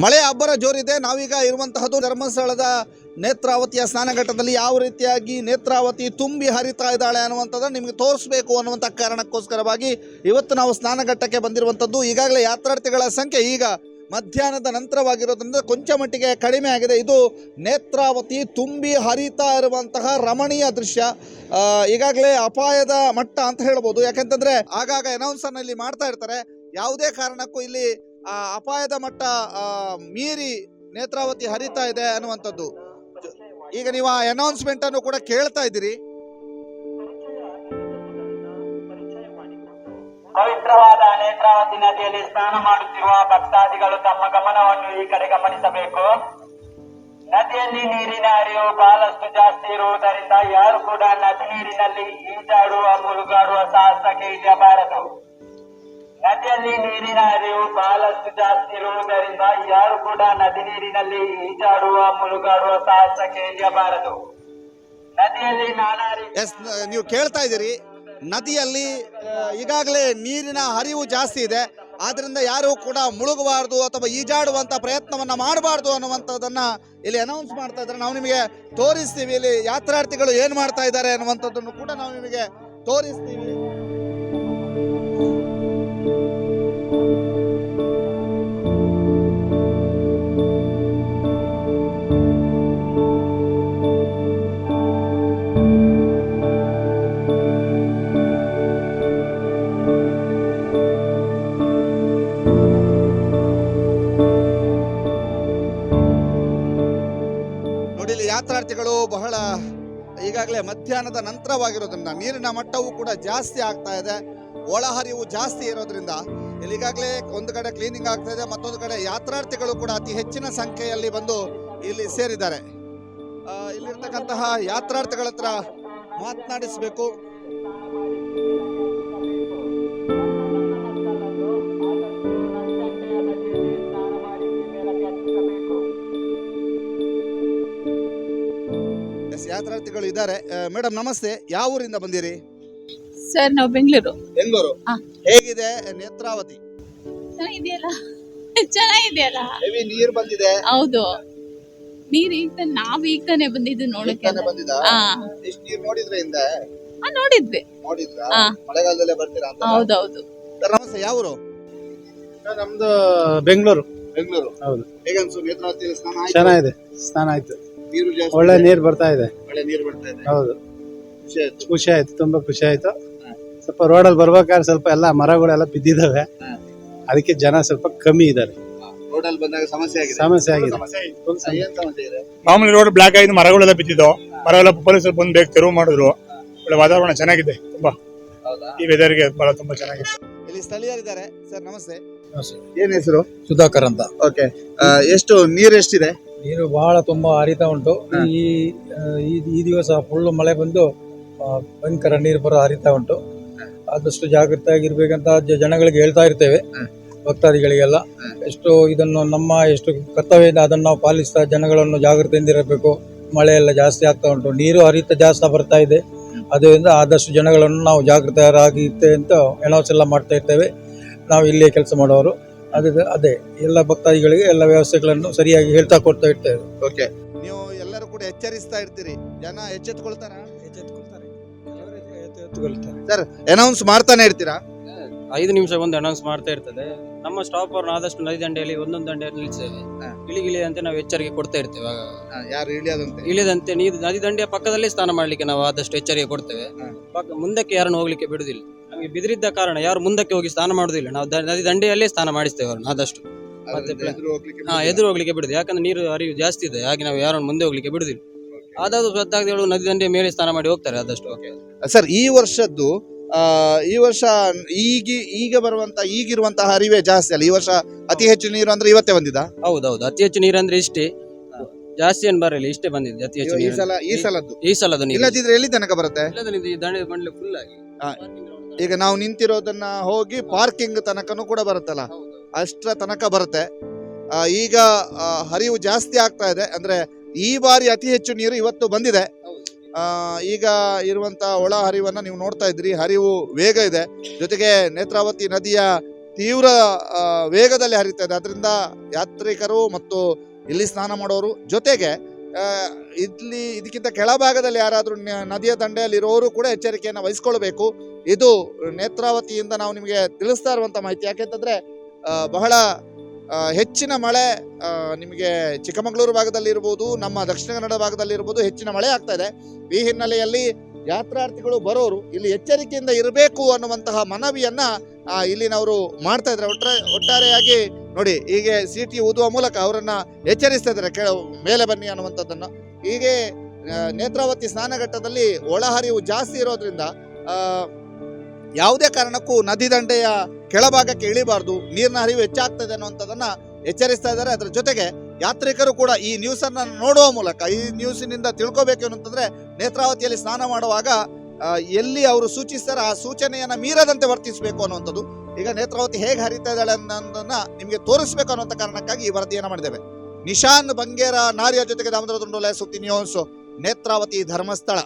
ಮಳೆ ಅಬ್ಬರ ಜೋರಿದೆ. ನಾವೀಗ ಇರುವಂತಹದ್ದು ಧರ್ಮಸ್ಥಳದ ನೇತ್ರಾವತಿಯ ಸ್ನಾನಘಟ್ಟದಲ್ಲಿ ಯಾವ ರೀತಿಯಾಗಿ ನೇತ್ರಾವತಿ ತುಂಬಿ ಹರಿತಾ ಇದ್ದಾಳೆ ಅನ್ನುವಂಥದ್ದನ್ನು ನಿಮಗೆ ತೋರಿಸಬೇಕು ಅನ್ನುವಂಥ ಕಾರಣಕ್ಕೋಸ್ಕರವಾಗಿ ಇವತ್ತು ನಾವು ಸ್ನಾನಘಟ್ಟಕ್ಕೆ ಬಂದಿರುವಂಥದ್ದು. ಈಗಾಗಲೇ ಯಾತ್ರಾರ್ಥಿಗಳ ಸಂಖ್ಯೆ ಈಗ ಮಧ್ಯಾಹ್ನದ ನಂತರವಾಗಿರೋದ್ರಿಂದ ಕೊಂಚ ಮಟ್ಟಿಗೆ ಕಡಿಮೆ ಆಗಿದೆ. ಇದು ನೇತ್ರಾವತಿ ತುಂಬಿ ಹರಿತಾ ಇರುವಂತಹ ರಮಣೀಯ ದೃಶ್ಯ. ಈಗಾಗಲೇ ಅಪಾಯದ ಮಟ್ಟ ಅಂತ ಹೇಳ್ಬೋದು. ಯಾಕಂತಂದ್ರೆ, ಆಗಾಗ ಅನೌನ್ಸರ್ನಲ್ಲಿ ಮಾಡ್ತಾ ಇರ್ತಾರೆ. ಯಾವುದೇ ಕಾರಣಕ್ಕೂ ಇಲ್ಲಿ ಅಪಾಯದ ಮಟ್ಟ ಮೀರಿ ನೇತ್ರಾವತಿ ಹರಿತಾ ಇದೆ ಅನ್ನುವಂಥದ್ದು. ಈಗ ನೀವು ಆ ಅನೌನ್ಸ್ಮೆಂಟ್ ಅನ್ನು ಕೂಡ ಕೇಳ್ತಾ ಇದ್ದೀರಿ. ಪವಿತ್ರವಾದ ನೇತ್ರಾವತಿ ನದಿಯಲ್ಲಿ ಸ್ನಾನ ಮಾಡುತ್ತಿರುವ ಭಕ್ತಾದಿಗಳು ತಮ್ಮ ಗಮನವನ್ನು ಈ ಕಡೆ ಗಮನಿಸಬೇಕು. ನದಿಯಲ್ಲಿ ನೀರಿನ ಹರಿವು ಬಹಳಷ್ಟು ಜಾಸ್ತಿ ಇರುವುದರಿಂದ ಯಾರು ಕೂಡ ನದಿ ನೀರಿನಲ್ಲಿ ಈಜಾಡುವ, ಮುಳುಗಾಡುವ ಸಾಹಸಕ್ಕೆ ಇಳಿಯಬಾರದು. ನದಿಯಲ್ಲಿ ನೀರಿನ ಹರಿವು ಬಹಳಷ್ಟು ಜಾಸ್ತಿ ಇರುವುದರಿಂದ ಯಾರು ಕೂಡ ನದಿ ನೀರಿನಲ್ಲಿ ಈಜಾಡುವ, ಮುಳುಗಾಡುವ ಸಾಹಸಕ್ಕೆ ಇಳಿಯಬಾರದು. ನದಿಯಲ್ಲಿ ನಾನಾ ಎಸ್, ನೀವು ಕೇಳ್ತಾ ಇದ್ದೀರಿ. ನದಿಯಲ್ಲಿ ಈಗಾಗಲೇ ನೀರಿನ ಹರಿವು ಜಾಸ್ತಿ ಇದೆ. ಆದ್ರಿಂದ ಯಾರು ಕೂಡ ಮುಳುಗಬಾರ್ದು ಅಥವಾ ಈಜಾಡುವಂತ ಪ್ರಯತ್ನವನ್ನ ಮಾಡಬಾರ್ದು ಅನ್ನುವಂಥದ್ದನ್ನ ಇಲ್ಲಿ ಅನೌನ್ಸ್ ಮಾಡ್ತಾ ಇದ್ದಾರೆ. ನಾವು ನಿಮಗೆ ತೋರಿಸ್ತೀವಿ. ಇಲ್ಲಿ ಯಾತ್ರಾರ್ಥಿಗಳು ಏನ್ ಮಾಡ್ತಾ ಇದ್ದಾರೆ ಅನ್ನುವಂಥದ್ದನ್ನು ಕೂಡ ನಾವು ನಿಮಗೆ ತೋರಿಸ್ತೀವಿ. ಯಾತ್ರಾರ್ಥಿಗಳು ಬಹಳ ಈಗಾಗಲೇ ಮಧ್ಯಾಹ್ನದ ನಂತರವಾಗಿರೋದ್ರಿಂದ ನೀರಿನ ಮಟ್ಟವು ಕೂಡ ಜಾಸ್ತಿ ಆಗ್ತಾ ಇದೆ, ಒಳಹರಿವು ಜಾಸ್ತಿ ಇರೋದ್ರಿಂದ. ಇಲ್ಲಿ ಈಗಾಗಲೇ ಒಂದು ಕಡೆ ಕ್ಲೀನಿಂಗ್ ಆಗ್ತಾ ಇದೆ, ಮತ್ತೊಂದು ಕಡೆ ಯಾತ್ರಾರ್ಥಿಗಳು ಕೂಡ ಅತಿ ಹೆಚ್ಚಿನ ಸಂಖ್ಯೆಯಲ್ಲಿ ಬಂದು ಇಲ್ಲಿ ಸೇರಿದ್ದಾರೆ. ಇಲ್ಲಿರ್ತಕ್ಕಂತಹ ಯಾತ್ರಾರ್ಥಿಗಳ ಹತ್ರ ಮಾತನಾಡಿಸಬೇಕು. ಎಸ್ ಯಾತ್ರಾರ್ಥಿಗಳು ಇದ್ದಾರೆ. ಮೇಡಮ್ ನಮಸ್ತೆ. ಯಾವ ಊರಿಂದ ಬಂದಿರಿ? ಸರ್ ನಾವು ಬೆಂಗಳೂರು. ಬೆಂಗಳೂರು. ಹಾ. ಹೇಗಿದೆ ನೇತ್ರಾವತಿ? ಚೆನ್ನಾಗಿದೆಯಲ್ಲ? ಚೆನ್ನಾಗಿದೆಯಲ್ಲ? ಹೆವಿ ನೀರ್ ಬಂದಿದೆ. ಹೌದು. ನೀರ್ ಈಗ ತಾನೆ ನಾವ್ ಈಗ ತಾನೇ ಬಂದಿದ್ದು ನೋಡಕ್ಕೆ ತಾನೇ ಬಂದಿದ ಹಾ. ಇಷ್ಟು ನೀರ್ ನೋಡಿದ್ರೆ ಹಿಂದೆ? ಆ, ನೋಡಿದ್ವಿ. ನೋಡಿದ್ರ? ಹಾ. ಮಳೆಗಾಲದಲ್ಲೇ ಬರ್ತೀರಾ ಅಂತ? ಹೌದೌದು. ಸರ್, ನಮಸ್ತೆ. ಯಾವ ಊರು? ನಮ್ದು ಬೆಂಗಳೂರು. ಬೆಂಗಳೂರು. ಹೌದು. ಹೇಗೆ ಅನ್ಸು ನೇತ್ರಾವತಿಯಲ್ಲಿ ಸ್ನಾನ ಆಯ್ತು? ಚೆನ್ನಾಗಿದೆ. ಸ್ನಾನ ಆಯ್ತು. ನೀರು ಜಾಸ್ತಿ ಒಳ್ಳೆ. ನೀರು ಬರ್ತಾ ಇದೆ. ಒಳ್ಳೆ ನೀರು ಬರ್ತಾ ಇದೆ. ಹೌದು. ಖುಷಿ ಆಯ್ತು. ಖುಷಿ ಆಯ್ತು ತುಂಬಾ ಖುಷಿ ಆಯ್ತು. ಸ್ವಲ್ಪ ರೋಡಲ್ಲಿ ಬರ್ಬೇಕಾದ್ರೆ ಸ್ವಲ್ಪ ಎಲ್ಲ ಮರಗಳೆಲ್ಲ ಬಿದ್ದಿದಾವೆ. ಅದಕ್ಕೆ ಜನ ಸ್ವಲ್ಪ ಕಮ್ಮಿ ಇದ್ದಾರೆ. ರೋಡಲ್ಲಿ ಬಂದಾಗ ಸಮಸ್ಯೆ ಆಗಿದೆ. ಸಮಸ್ಯೆ ಆಗಿದೆ. Full ಸಮಸ್ಯೆ. ಏನ್ ಸಮಸ್ಯೆ ಇದೆ. ಮಾಮೂಲಿ ರೋಡ್ ಬ್ಲಾಕ್ ಆಗಿದೆ ಮರಗಳೆಲ್ಲ ಬಿದ್ದಿದ್ದು ಮರಗಳೆಲ್ಲ ಪೊಲೀಸರು ಬಂದು ಬೇಗ ತೆರವು ಮಾಡಿದ್ರು. ಒಳ್ಳೆ ವಾತಾವರಣ ಚೆನ್ನಾಗಿದೆ ತುಂಬಾ. ಹೌದಾ? ಈ ವೆದರ್ಗೆ ಬಹಳ ತುಂಬಾ ಚೆನ್ನಾಗಿದೆ. ಇಲ್ಲಿ ಸ್ಥಳೀಯರಿದ್ದಾರೆ. ಸರ್ ನಮಸ್ತೆ. ಏನ್ ಹೆಸರು? ಸುಧಾಕರ್ ಅಂತ. ಓಕೆ ಎಷ್ಟು ನೀರ್ ಎಷ್ಟಿದೆ? ನೀರು ಬಹಳ ತುಂಬಾ ಹರಿತಾ ಉಂಟು. ಈ ಈ- ಈ ದಿವಸ ಫುಲ್ ಮಳೆ ಬಂದು ಆ, ಭಯಂಕರ ನೀರು ಬರೋ ಹರಿತಾ ಉಂಟು. ಆದಷ್ಟು ಜಾಗೃತಿಯಾಗಿರ್ಬೇಕಂತ ಜ- ಜನಗಳಿಗೆ ಹೇಳ್ತಾ ಇರ್ತೇವೆ. ಭಕ್ತಾದಿಗಳಿಗೆಲ್ಲ. ಎಷ್ಟು ಇದನ್ನು ನಮ್ಮ ಎಷ್ಟು ಕರ್ತವ್ಯ ಇದೆ ಅದನ್ನು ನಾವು ಪಾಲಿಸ್ತಾ ಜನಗಳನ್ನು ಜಾಗೃತಿಯಿಂದ ಇರಬೇಕು ಮಳೆ ಎಲ್ಲ ಜಾಸ್ತಿ ಆಗ್ತಾ ಉಂಟು. ನೀರು ಹರಿತ ಜಾಸ್ತಿ ಬರ್ತಾ ಇದೆ. ಅದರಿಂದ ಆದಷ್ಟು ಜನಗಳನ್ನು ನಾವು ಜಾಗೃತರಾಗಿ ಇರ್ತೇವೆ ಅಂತ ಅನೌನ್ಸ್ ಎಲ್ಲ ಮಾಡ್ತಾ ಇರ್ತೇವೆ. ನಾವು ಇಲ್ಲೇ ಕೆಲಸ ಮಾಡೋರು ಅದೇ ಅದೇ ಎಲ್ಲ ಭಕ್ತಾದಿಗಳಿಗೆ ಎಲ್ಲ ವ್ಯವಸ್ಥೆಗಳನ್ನು ಸರಿಯಾಗಿ ಹೇಳ್ತಾ ಕೊಡ್ತಾ ಇರ್ತೇವೆ. ಓಕೆ ನೀವು ಎಲ್ಲರೂ ಕೂಡ ಎಚ್ಚರಿಸ್ತಾ ಇರ್ತೀರಿ. ಜನ ಎಚ್ಚೆತ್ಕೊಳ್ತಾರ? ಸರ್ ಅನೌನ್ಸ್ ಮಾಡ್ತಾನೆ ಇರ್ತೀರಾ? ಐದು ನಿಮಿಷ ಒಂದು ಅನೌನ್ಸ್ ಮಾಡ್ತಾ ಇರ್ತದೆ. ನಮ್ಮ ಸ್ಟಾಪ್ ಅವ್ರನ್ನ ಆದಷ್ಟು ನದಿ ದಂಡೆಯಲ್ಲಿ ಒಂದೊಂದು ದಂಡೆಯಲ್ಲಿ ನಿಲ್ಲಿಸ್ತೇವೆ. ಹಾ. ಇಳಿಗಿಳಿಯಂತೆ ನಾವು ಎಚ್ಚರಿಕೆ ಕೊಡ್ತಾ ಇರ್ತೇವೆ. ಆಗ. ಹಾ, ಯಾರು ಇಳಿಯದಂತೆ? ಇಳಿದಂತೆ ನೀರು ನದಿ ದಂಡೆಯ ಪಕ್ಕದಲ್ಲೇ ಸ್ನಾನ ಮಾಡ್ಲಿಕ್ಕೆ ನಾವು ಆದಷ್ಟು ಎಚ್ಚರಿಕೆ ಕೊಡ್ತೇವೆ. ಹಾ. ಪಕ್ಕ ಮುಂದಕ್ಕೆ ಯಾರನ್ನು ಹೋಗ್ಲಿಕ್ಕೆ ಬಿಡುದಿಲ್ಲ. ನಮಗೆ ಬಿದಿರಿದ್ದ ಕಾರಣ ಯಾರು ಮುಂದಕ್ಕೆ ಹೋಗಿ ಸ್ನಾನ ಮಾಡುದಿಲ್ಲ ನಾವು ದ- ನದಿ ದಂಡೆಯಲ್ಲೇ ಸ್ನಾನ ಮಾಡಿಸ್ತೇವೆ ಅವ್ರನ್ನ ಆದಷ್ಟು. ಮತ್ತೆ ಪ್ಲ- ಎದುರು ಹೋಗ್ಲಿಕ್ಕೆ ಹಾ ಎದುರು ಹೋಗ್ಲಿಕ್ಕೆ ಬಿಡುದು ಯಾಕಂದ್ರೆ ನೀರು ಹರಿವು ಜಾಸ್ತಿ ಇದೆ. ಹಾಗೆ ನಾವು ಯಾರನ್ನು ಮುಂದೆ ಹೋಗ್ಲಿಕ್ಕೆ ಬಿಡುದಿಲ್ಲ. ಆದಾದ್ರು ಸ್ವತ್ತಾಗದೇಳು ನದಿ ದಂಡೆಯ ಮೇಲೆ ಸ್ನಾನ ಮಾಡಿ ಹೋಗ್ತಾರೆ ಆದಷ್ಟು. ಸರ್ ಈ ವರ್ಷದ್ದು ಆ, ಈ ವರ್ಷ ಈಗ ಈಗ ಬರುವಂತ ಈಗಿರುವಂತಹ ಹರಿವೆ ಜಾಸ್ತಿ ಅಲ್ಲ? ಈ ವರ್ಷ ಅತಿ ಹೆಚ್ಚು ನೀರು ಅಂದ್ರೆ ಇವತ್ತೇ ಬಂದಿದ ಹೌದೌದು. ಅತಿ ಹೆಚ್ಚು ನೀರಂದ್ರೆ ಇಷ್ಟೇ. ಜಾಸ್ತಿ ಏನ್ ಬರಲಿಲ್ಲ. ಇಷ್ಟೇ ಬಂದಿದೆ ಅತಿ ಹೆಚ್ಚು ಈ ನೀರು ಸಲ ಈ ಸಲದ್ದು? ಈ ಸಲದ ನೀರು. ಇಲ್ಲದಿದ್ರೆ ಎಲ್ಲಿ ತನಕ ಬರುತ್ತೆ? ಇಲ್ಲದ್ರೆ ಇದು ಈ ದಂಡೆ ಬಂಡ್ಲೆ ಫುಲ್ ಆಗಿ. ಈಗ ನಾವು ನಿಂತಿರೋದನ್ನ ಹೋಗಿ ಪಾರ್ಕಿಂಗ್ ತನಕನೂ ಕೂಡ ಬರುತ್ತಲ್ಲ? ಅಷ್ಟರ ತನಕ ಬರುತ್ತೆ. ಈಗ ಹರಿವು ಜಾಸ್ತಿ ಆಗ್ತಾ ಇದೆ. ಅಂದ್ರೆ ಈ ಬಾರಿ ಅತಿ ಹೆಚ್ಚು ನೀರು ಇವತ್ತು ಬಂದಿದೆ. ಈಗ ಇರುವಂತ ಒಳ ಹರಿವನ್ನ ನೀವು ನೋಡ್ತಾ ಇದ್ರಿ. ಹರಿವು ವೇಗ ಇದೆ. ಜೊತೆಗೆ ನೇತ್ರಾವತಿ ನದಿಯ ತೀವ್ರ ವೇಗದಲ್ಲಿ ಹರಿತಾ ಇದೆ ಅದರಿಂದ ಯಾತ್ರಿಕರು ಮತ್ತು ಇಲ್ಲಿ ಸ್ನಾನ ಮಾಡೋರು ಜೊತೆಗೆ ಇಲ್ಲಿ ಇದಕ್ಕಿಂತ ಕೆಳಭಾಗದಲ್ಲಿ ಯಾರಾದರೂ ನದಿಯ ದಂಡೆಯಲ್ಲಿರೋರು ಕೂಡ ಎಚ್ಚರಿಕೆಯನ್ನು ವಹಿಸ್ಕೊಳ್ಬೇಕು. ಇದು ನೇತ್ರಾವತಿಯಿಂದ ನಾವು ನಿಮಗೆ ತಿಳಿಸ್ತಾ ಇರುವಂಥ ಮಾಹಿತಿ. ಯಾಕೆಂತಂದರೆ ಬಹಳ ಹೆಚ್ಚಿನ ಮಳೆ ನಿಮಗೆ ಚಿಕ್ಕಮಗಳೂರು ಭಾಗದಲ್ಲಿ ಇರ್ಬೋದು ನಮ್ಮ ದಕ್ಷಿಣ ಕನ್ನಡ ಭಾಗದಲ್ಲಿ ಇರ್ಬೋದು ಹೆಚ್ಚಿನ ಮಳೆ ಆಗ್ತಾ ಇದೆ. ಈ ಹಿನ್ನೆಲೆಯಲ್ಲಿ ಯಾತ್ರಾರ್ಥಿಗಳು ಬರೋರು ಇಲ್ಲಿ ಎಚ್ಚರಿಕೆಯಿಂದ ಇರಬೇಕು ಅನ್ನುವಂತಹ ಮನವಿಯನ್ನು ಇಲ್ಲಿನವರು ಮಾಡ್ತಾ ಇದ್ದಾರೆ. ಒಟ್ಟಾರೆ ಒಟ್ಟಾರೆಯಾಗಿ ನೋಡಿ, ಹೀಗೆ ಸೀಟಿ ಊದುವ ಮೂಲಕ ಅವರನ್ನ ಎಚ್ಚರಿಸ್ತಾ ಇದ್ದಾರೆ. ಕೆಳ, ಮೇಲೆ ಬನ್ನಿ ಅನ್ನುವಂಥದ್ದನ್ನು. ಹೀಗೆ ನೇತ್ರಾವತಿ ಸ್ನಾನಘಟ್ಟದಲ್ಲಿ ಒಳಹರಿವು ಜಾಸ್ತಿ ಇರೋದ್ರಿಂದ ಯಾವುದೇ ಕಾರಣಕ್ಕೂ ನದಿ ದಂಡೆಯ ಕೆಳಭಾಗಕ್ಕೆ ಇಳಿಬಾರ್ದು, ನೀರಿನ ಹರಿವು ಹೆಚ್ಚಾಗ್ತದೆ ಅನ್ನುವಂಥದ್ದನ್ನ ಎಚ್ಚರಿಸ್ತಾ ಇದ್ದಾರೆ. ಅದರ ಜೊತೆಗೆ ಯಾತ್ರಿಕರು ಕೂಡ ಈ ನ್ಯೂಸ್ ಅನ್ನ ನೋಡುವ ಮೂಲಕ, ಈ ನ್ಯೂಸಿನಿಂದ ತಿಳ್ಕೊಬೇಕು ಅಂತಂದ್ರೆ ನೇತ್ರಾವತಿಯಲ್ಲಿ ಸ್ನಾನ ಮಾಡುವಾಗ ಎಲ್ಲಿ ಅವರು ಸೂಚಿಸ್ತಾರೆ ಆ ಸೂಚನೆಯನ್ನ ಮೀರದಂತೆ ವರ್ತಿಸಬೇಕು ಅನ್ನುವಂಥದ್ದು. ಈಗ ನೇತ್ರಾವತಿ ಹೇಗೆ ಹರಿತಾ ಇದ್ದಾಳೆ ಅನ್ನೋದನ್ನ ನಿಮಗೆ ತೋರಿಸಬೇಕು ಅನ್ನೋಂಥ ಕಾರಣಕ್ಕಾಗಿ ಈ ವರದಿಯನ್ನು ಮಾಡಿದ್ದೇವೆ. ನಿಶಾನ್ ಬಂಗೇರ ನಾರಿಯ ಜೊತೆಗೆ ದಾಮೋದರ ದುಂಡೋಲೆ ಸುದ್ದಿ ನ್ಯೂಸ್ ನೇತ್ರಾವತಿ ಧರ್ಮಸ್ಥಳ.